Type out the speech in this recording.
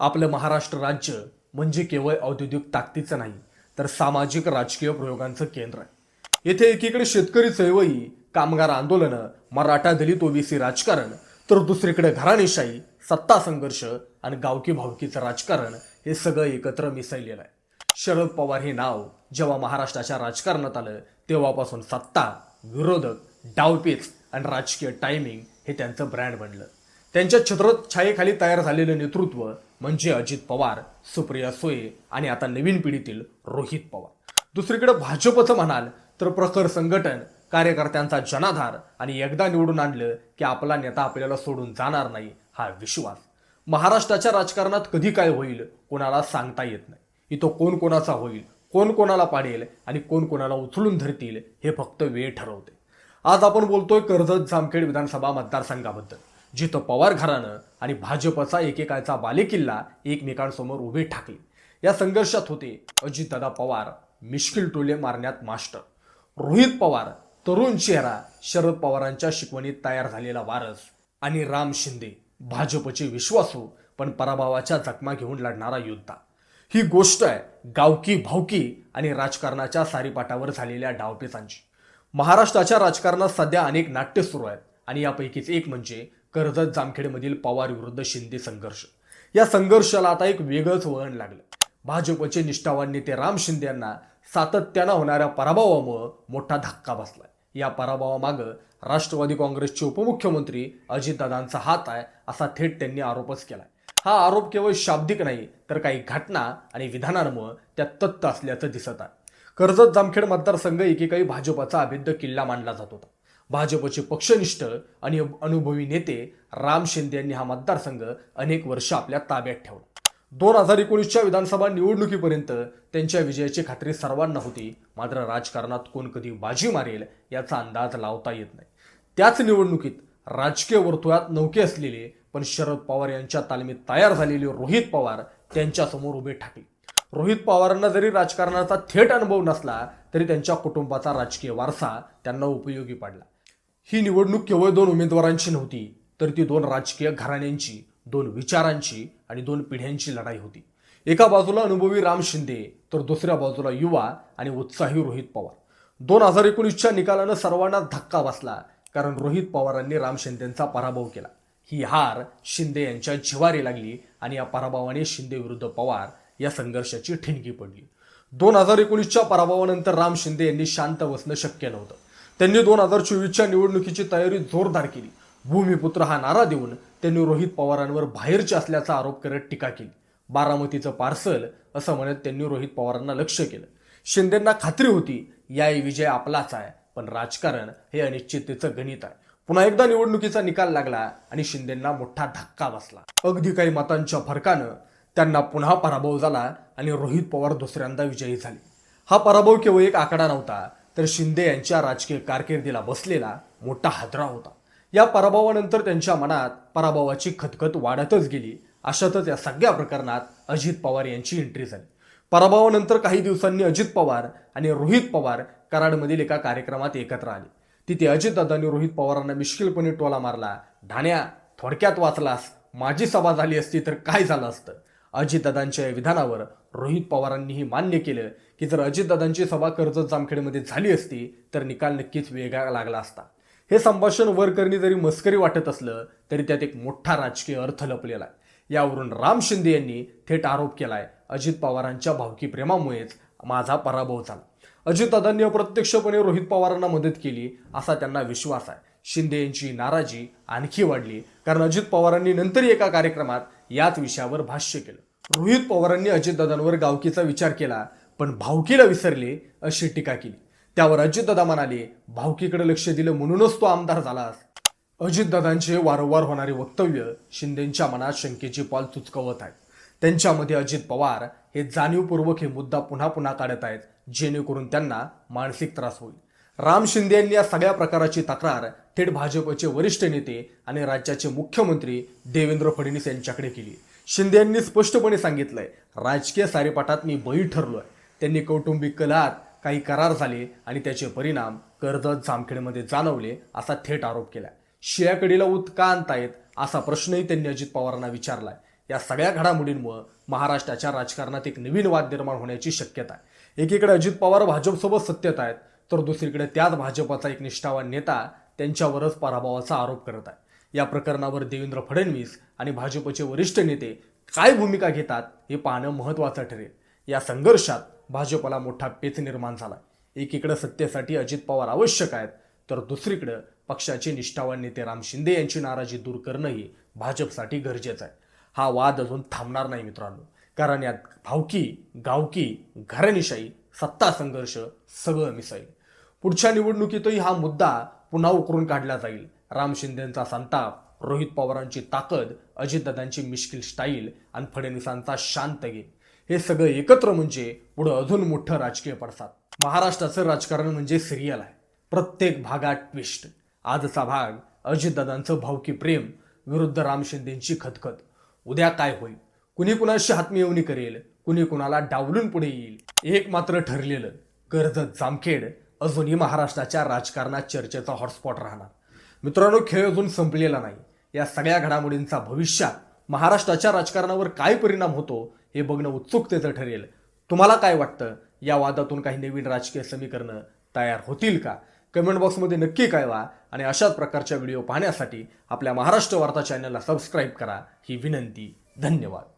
आपलं महाराष्ट्र राज्य म्हणजे केवळ औद्योगिक ताकदीचं नाही तर सामाजिक राजकीय प्रयोगांचं केंद्र आहे. येथे एकीकडे शेतकरी चळवळी कामगार आंदोलनं मराठा दलित ओबीसी राजकारण तर दुसरीकडे घराणेशाही सत्ता संघर्ष आणि गावकी भावकीचं राजकारण हे सगळं एकत्र मिसळलेलं आहे. शरद पवार हे नाव जेव्हा महाराष्ट्राच्या राजकारणात आलं तेव्हापासून सत्ता विरोधक डावपेच आणि राजकीय टायमिंग हे त्यांचं ब्रँड बनलं. त्यांच्या छत्रछायेखाली तयार झालेलं नेतृत्व म्हणजे अजित पवार सुप्रिया सोये आणि आता नवीन पिढीतील रोहित पवार. दुसरीकडे भाजपचं म्हणाल तर प्रखर संघटन कार्यकर्त्यांचा जनाधार आणि एकदा निवडून आणलं की आपला नेता आपल्याला सोडून जाणार नाही हा विश्वास. महाराष्ट्राच्या राजकारणात कधी काय होईल कोणाला सांगता येत नाही. इथं कोण कोणाचा होईल कोण कोणाला पाडेल आणि कोण कोणाला उचलून धरतील हे फक्त वेळ ठरवते. आज आपण बोलतोय कर्जत जामखेड विधानसभा मतदारसंघाबद्दल. जिथं पवार घराणं आणि भाजपचा एकेकाळचा बालेकिल्ला एकमेकांसमोर उभे ठाकले. या संघर्षात होते अजितदादा पवार मिश्किल टोले मारण्यात मास्टर. रोहित पवार तरुण चेहरा शरद पवारांच्या शिकवणीत तयार झालेला वारस आणि राम शिंदे भाजपचे विश्वासू पण पराभवाच्या जखमा घेऊन लढणारा योद्धा. ही गोष्ट आहे गावकी भावकी आणि राजकारणाच्या सारीपाटावर झालेल्या डावपेचांची. महाराष्ट्राच्या राजकारणात सध्या अनेक नाट्य सुरू आहेत आणि यापैकीच एक म्हणजे कर्जत जामखेडमधील पवार विरुद्ध शिंदे संघर्ष. या संघर्षाला आता एक वेगळंच वळण लागलं. भाजपचे निष्ठावान नेते राम शिंदे यांना सातत्यानं होणाऱ्या पराभवामुळं मोठा धक्का बसलाय. या पराभवामागं राष्ट्रवादी काँग्रेसचे उपमुख्यमंत्री अजितदादांचा हात आहे असा थेट त्यांनी आरोपच केला हा आरोप केवळ शाब्दिक नाही तर काही घटना आणि विधानांमुळे त्यात तत्त असल्याचं दिसत आहे. कर्जत जामखेड मतदारसंघ एकेकाळी भाजपचा अभिद्ध किल्ला मानला जात होता. भाजपचे पक्षनिष्ठ आणि अनुभवी नेते राम शिंदे यांनी हा मतदारसंघ अनेक वर्ष आपल्या ताब्यात ठेवला. दोन हजार एकोणीसच्या विधानसभा निवडणुकीपर्यंत त्यांच्या विजयाची खात्री सर्वांना होती. मात्र राजकारणात कोण कधी बाजी मारेल याचा अंदाज लावता येत नाही. त्याच निवडणुकीत राजकीय वर्तुळात नौके असलेले पण शरद पवार यांच्या तालमीत तयार झालेले रोहित पवार त्यांच्यासमोर उभे ठाकले. रोहित पवारांना जरी राजकारणाचा थेट अनुभव नसला तरी त्यांच्या कुटुंबाचा राजकीय वारसा त्यांना उपयोगी पडला. ही निवडणूक केवळ दोन उमेदवारांची नव्हती तर ती दोन राजकीय घराण्यांची दोन विचारांची आणि दोन पिढ्यांची लढाई होती. एका बाजूला अनुभवी राम शिंदे तर दुसऱ्या बाजूला युवा आणि उत्साही रोहित पवार. दोन हजार एकोणीसच्या निकालानं सर्वांना धक्का बसला कारण रोहित पवारांनी राम शिंदेंचा पराभव केला. ही हार शिंदे यांच्या जिवारी लागली आणि या पराभवाने शिंदे विरुद्ध पवार या संघर्षाची ठिणगी पडली. दोन हजार एकोणीसच्या पराभवानंतर राम शिंदे यांनी शांत बसणं शक्य नव्हतं. त्यांनी दोन हजार चोवीसच्या निवडणुकीची तयारी जोरदार केली. भूमिपुत्र हा नारा देऊन त्यांनी रोहित पवारांवर बाहेरचे असल्याचा आरोप करत टीका केली. बारामतीचं पार्सल असं म्हणत त्यांनी रोहित पवारांना लक्ष केलं. शिंदेंना खात्री होती या विजय आपलाच आहे पण राजकारण हे अनिश्चिततेचं गणित आहे. पुन्हा एकदा निवडणुकीचा निकाल लागला आणि शिंदेंना मोठा धक्का बसला. अगदी काही मतांच्या फरकानं त्यांना पुन्हा पराभव झाला आणि रोहित पवार दुसऱ्यांदा विजयी झाले. हा पराभव केवळ एक आकडा नव्हता तर शिंदे यांच्या राजकीय कारकिर्दीला बसलेला मोठा हादरा होता. या पराभवानंतर त्यांच्या मनात पराभवाची खतखत वाढतच गेली. अशातच या सगळ्या प्रकरणात अजित पवार यांची एंट्री झाली. पराभवानंतर काही दिवसांनी अजित पवार आणि रोहित पवार कराडमधील एका कार्यक्रमात एकत्र आले. तिथे अजितदादांनी रोहित पवारांना मिश्किलपणे टोला मारला ढाण्या थोडक्यात वाचलास. माझी सभा झाली असती तर काय झालं असतं? अजितदादांच्या या विधानावर रोहित पवारांनीही मान्य केलं की जर अजितदादांची सभा कर्जत जामखेडमध्ये झाली असती तर निकाल नक्कीच वेगळा लागला असता. हे संभाषण वरकरणी जरी मस्करी वाटत असलं तरी त्यात एक मोठा राजकीय अर्थ लपलेला आहे. यावरून राम शिंदे यांनी थेट आरोप केलाय अजित पवारांच्या भावकी प्रेमामुळेच माझा पराभव झाला. अजितदादांनी अप्रत्यक्षपणे रोहित पवारांना मदत केली असा त्यांना विश्वास आहे. शिंदे यांची नाराजी आणखी वाढली कारण अजित पवारांनी नंतर एका कार्यक्रमात याच विषयावर भाष्य केलं. रोहित पवारांनी अजितदादांवर गावकीचा विचार केला पण भावकीला विसरले अशी टीका केली. त्यावर अजितदादा म्हणाले भावकीकडे लक्ष दिलं म्हणूनच तो आमदार झालास अजितदादांचे वारंवार होणारे वक्तव्य शिंदेच्या मनात शंकेची पाल चुचकवत आहेत. त्यांच्यामध्ये अजित पवार हे जाणीवपूर्वक हे मुद्दा पुन्हा पुन्हा काढत आहेत जेणेकरून त्यांना मानसिक त्रास होईल. राम शिंदे यांनी या सगळ्या प्रकाराची तक्रार थेट भाजपचे वरिष्ठ नेते आणि राज्याचे मुख्यमंत्री देवेंद्र फडणवीस यांच्याकडे केली. शिंदे यांनी स्पष्टपणे सांगितलंय राजकीय सारेपाटात मी बळी ठरलोय. त्यांनी कौटुंबिक कलात काही करार झाले आणि त्याचे परिणाम कर्जत जामखेडमध्ये जाणवले असा थेट आरोप केला शियाकडीला ऊत का आणतायत असा प्रश्नही त्यांनी अजित पवारांना विचारलाय. या सगळ्या घडामोडींमुळे महाराष्ट्राच्या राजकारणात एक नवीन वाद निर्माण होण्याची शक्यता आहे. एकीकडे अजित पवार भाजपसोबत सत्तेत आहेत तर दुसरीकडे त्याच भाजपाचा एक निष्ठावान नेता त्यांच्यावरच पराभवाचा आरोप करत आहे. या प्रकरणावर देवेंद्र फडणवीस आणि भाजपचे वरिष्ठ नेते काय भूमिका घेतात हे पाहणं महत्त्वाचं ठरेल. या संघर्षात भाजपला मोठा पेच निर्माण झाला एकीकडं सत्तेसाठी अजित पवार आवश्यक आहेत तर दुसरीकडं पक्षाचे निष्ठावान नेते राम शिंदे यांची नाराजी दूर करणंही भाजपसाठी गरजेचं आहे. हा वाद अजून थांबणार नाही मित्रांनो कारण यात भावकी गावकी घराणीशाही सत्ता संघर्ष सगळं मिसळेल. पुढच्या निवडणुकीतही हा मुद्दा पुन्हा उकरून काढला जाईल. राम शिंदेंचा संताप रोहित पवारांची ताकद अजितदादांची मिश्किल स्टाईल आणि फडणवीसांचा शांत गेम. हे सगळं एकत्र म्हणजे पुढं अजून मोठं राजकीय पडसाद. महाराष्ट्राचं राजकारण म्हणजे सिरियल आहे. प्रत्येक भागात ट्विस्ट आजचा भाग अजितदादांचं भावकी प्रेम विरुद्ध राम शिंदेंची खतखत. उद्या काय होईल? कुणी कुणाशी हातमिळवणी करेल? कुणी कुणाला डावलून पुढे येईल? एक मात्र ठरलेलं कर्जत जामखेड अजूनही महाराष्ट्राच्या राजकारणात चर्चेचा हॉटस्पॉट राहणार. मित्रांनो खेळ अजून संपलेला नाही. या सगळ्या घडामोडींचा भविष्यात महाराष्ट्राच्या राजकारणावर काय परिणाम होतो हे बघणं उत्सुकतेचं ठरेल. तुम्हाला काय वाटतं? या वादातून काही नवीन राजकीय समीकरणं तयार होतील का? कमेंट बॉक्समध्ये नक्की कळवा आणि अशाच प्रकारच्या व्हिडिओ पाहण्यासाठी आपल्या महाराष्ट्र वार्ता चॅनलला सबस्क्राईब करा. ही विनंती. धन्यवाद.